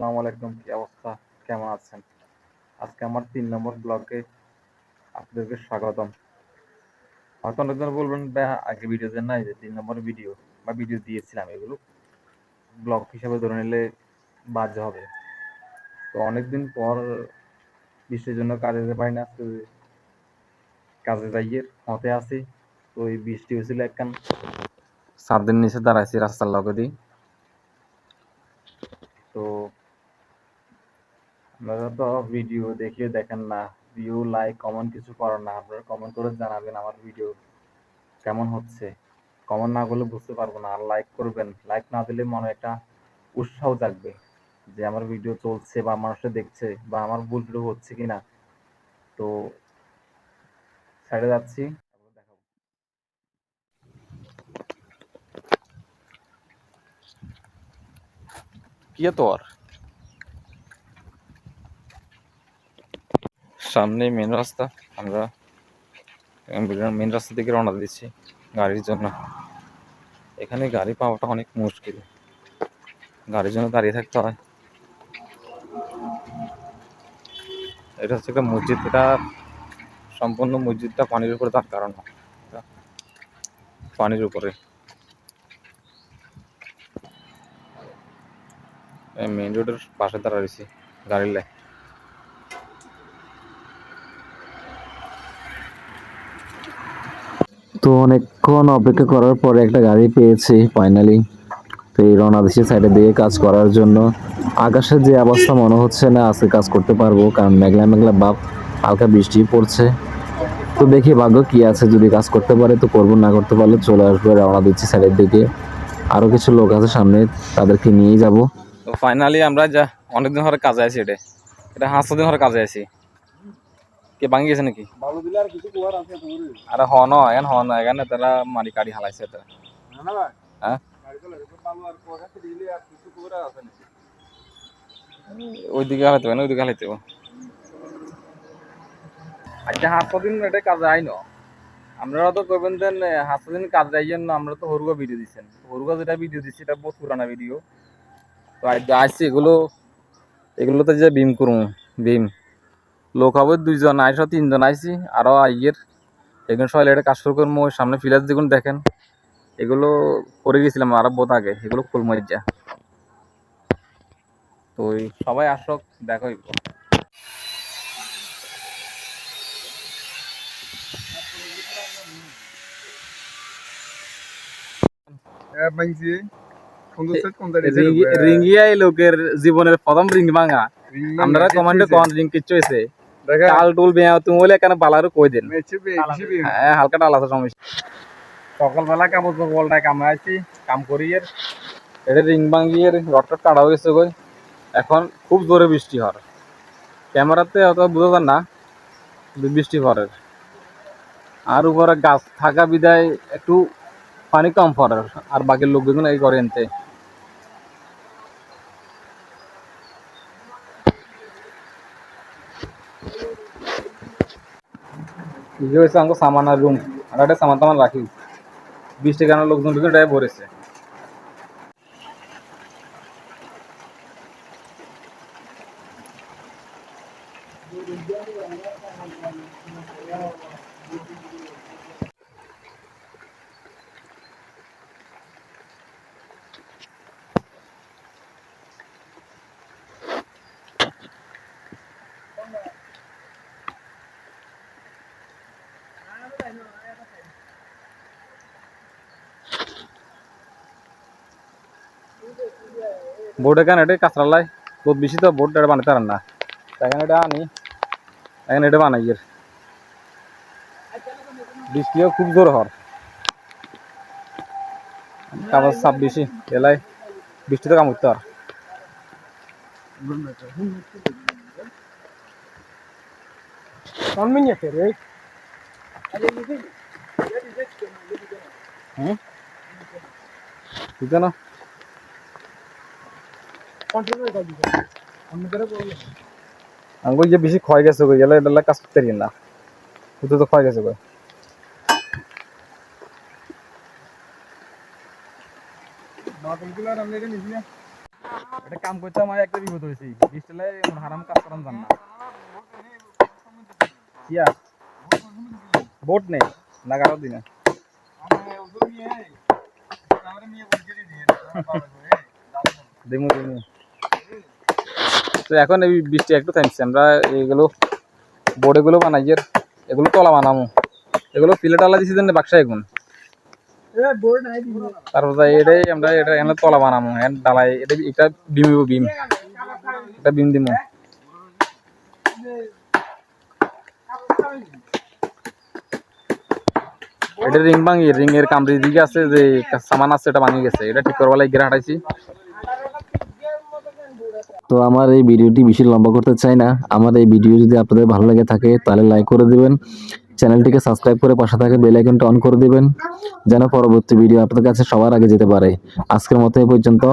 আসসালামু আলাইকুম, কি অবস্থা? কেমন আছেন? আজকে আমার তিন নম্বর ব্লগে আপনাদেরকে স্বাগতম। হয়তো অনেকজন বলবেন বা আগে ভিডিও দেন নাই যে তিন নম্বর ভিডিও বা ভিডিও দিয়েছিলাম এগুলো। ব্লগ হিসাবে ধরে নিলে বাজে হবে। তো অনেকদিন পর বৃষ্টির জন্য কাজে যেতে পারি না কাজে যাইয়ের হতে আসি তো এই বৃষ্টি হয়েছিল একখান সাত দিন নিচে দাঁড়াইছি রাস্তার লগে দিয়ে। তো আপনারা তো ভিডিও দেখে দেখেন না ভিউ লাইক কমেন্ট কিছু করেন না। আপনারা কমেন্ট করে জানাবেন আমার ভিডিও কেমন হচ্ছে। কমেন্ট না করলে বুঝতে পারব না, আর লাইক করবেন। লাইক না দিলে মনে একটা উৎসাহ জাগবে যে আমার ভিডিও চলছে বা মানুষে দেখছে বা আমার ভুল হচ্ছে কিনা। তো সাইডে যাচ্ছি দেখাবো। কি তোর? সামনে মেন রাস্তা। আমরা মেন রাস্তা থেকে রওনা দিচ্ছি গাড়ির জন্য। এখানে গাড়ি পাওয়াটা অনেক মুশকিল। গাড়ির জন্য দাঁড়িয়ে থাকতে হয়। এটা হচ্ছে একটা মসজিদ। এটা সম্পূর্ণ মসজিদটা পানির উপরে তার কারণ পানির উপরে। মেইন রোডের পাশে দাঁড়াইছি, গাড়ির লাই তো অনেকক্ষণ অপেক্ষা করার পরে একটা গাড়ি পেয়েছি ফাইনালি তো এই রওনা দিচ্ছি সাইডের দিকে কাজ করার জন্য। আকাশের যে অবস্থা মনে হচ্ছে না, আজকে কাজ করতে পারব, কারণ মেঘলা মেঘলা বাপ, হালকা বৃষ্টি পড়ছে। তো দেখি ভাগ্য কি আছে, যদি কাজ করতে পারে তো করব, না করতে পারলে চলে আসব, রওনা দিচ্ছি সাইডের দিকে। আরও কিছু লোক আছে সামনে, তাদেরকে নিয়েই যাব। ফাইনালি আমরা যা, অনেকদিন ধরে কাজে আছি এটা। এটা হাঁসশো দিন ধরে কাজে আছি। কে ভাঙি গেছে নাকি? আর হ ন, এখানে হ এখানে তারা মারি হালাইছে তো। না না হ্যাঁ? ওইদিকে হালাইতে হবে না, ওইদিকে হালাইতে হবে। আচ্ছা হাঁসশো দিন এটা কাজে আই ন আপনারা তো করবেন দেন হাঁসশো দিন কাজ যাইয়েন না আমরা তো হরুগা ভিডিও দিচ্ছেন হরুগা যেটা ভিডিও দিচ্ছি এটা বহুত পুরানা ভিডিও তো আজ আসছি এগুলো এগুলোতে যে বিম করুম বিম লোক হবে দুইজন আইসো তিনজন আইসি আরও আইয়ের। এখানে সবাই এটা কাজ শুরু করব সামনে ফিলার যেগুলো দেখেন। এগুলো করে গেছিলাম আরও বহুত আগে এগুলো যা তো সবাই আসক দেখো হ্যাঁ রিঙ্গিয়াই লোকের জীবনের প্রথম রিং ভাঙা। আপনারা কমান্ডে কোন রিং কিচ্ছু হয়েছে টাল টুল বেয়া তুমি বলে কেন বালারও কই দেন? মেছে বে জিবি হ্যাঁ হালকা টাল আছে সমস্যা। সকালবেলা কাপড় বলটায় কাম করি এর। এটা রিং ভাঙিয়ে টড হয়ে গেছে কই। এখন খুব জোরে বৃষ্টি হর ক্যামেরাতে অত বোঝা যায় না বৃষ্টি পড়ে আর উপরে গাছ থাকা বিদায় একটু পানি কম পড়ে। আর বাকি লোকগুলো এই করে এনতে। কি হয়েছে আমাকে সামান আর রুম আর একটা সামান টামান রাখি। বৃষ্টি কারণে লোকজন টাইপ ভরেছে। বোর্ড এখানে এটা কাঁচরালাই বহুত বেশি তো বোর্ড এটা বানাতে পারেন না। এখানে এটা আনি। এখানে এটা বানাই এর। বৃষ্টিও খুব জোর হর কাগজ বেশি এলাই বৃষ্টিতে কাম করতে আর ঠিক না আমি যে বেশি ক্ষয় গেছে গো গেলে এটা কাজ করতে না। শুধু তো ক্ষয় গেছে না এটা কাম করতে আমার একটা বিপদ হয়েছে। ডিজিটালে হারাম কাজ করান জান না। কিয়া বোট নেই লাগারও দিনে। দেমু দেমু তো এখন এই বৃষ্টি একটু থামছে। আমরা এগুলো বোর্ড এগুলো বানাই এগুলো তলা বানামু। এগুলো পিলে টালা দিছি জন্য বাক্সা এখন তারপর এটাই আমরা এটা এখানে তলা বানামু ডালাই এটা এটা বিম হইবো বিম এটা বিম দিমু। এটা রিং ভাঙি রিং এর কামড়ি দিকে আছে যে সামান আছে এটা ভাঙি গেছে। এটা ঠিক করবার লাগে হাঁটাইছি। তো আমার এই ভিডিওটি বেশি লম্বা করতে চাই না। আমার এই ভিডিও যদি আপনাদের ভালো লাগে থাকে, তাহলে লাইক করে দিবেন। চ্যানেলটিকে সাবস্ক্রাইব করে পাশে থাকে বেল আইকনটা অন করে দিবেন, যেন পরবর্তী ভিডিও আপনাদের কাছে সবার আগে যেতে পারে। আজকের মতো এই পর্যন্ত।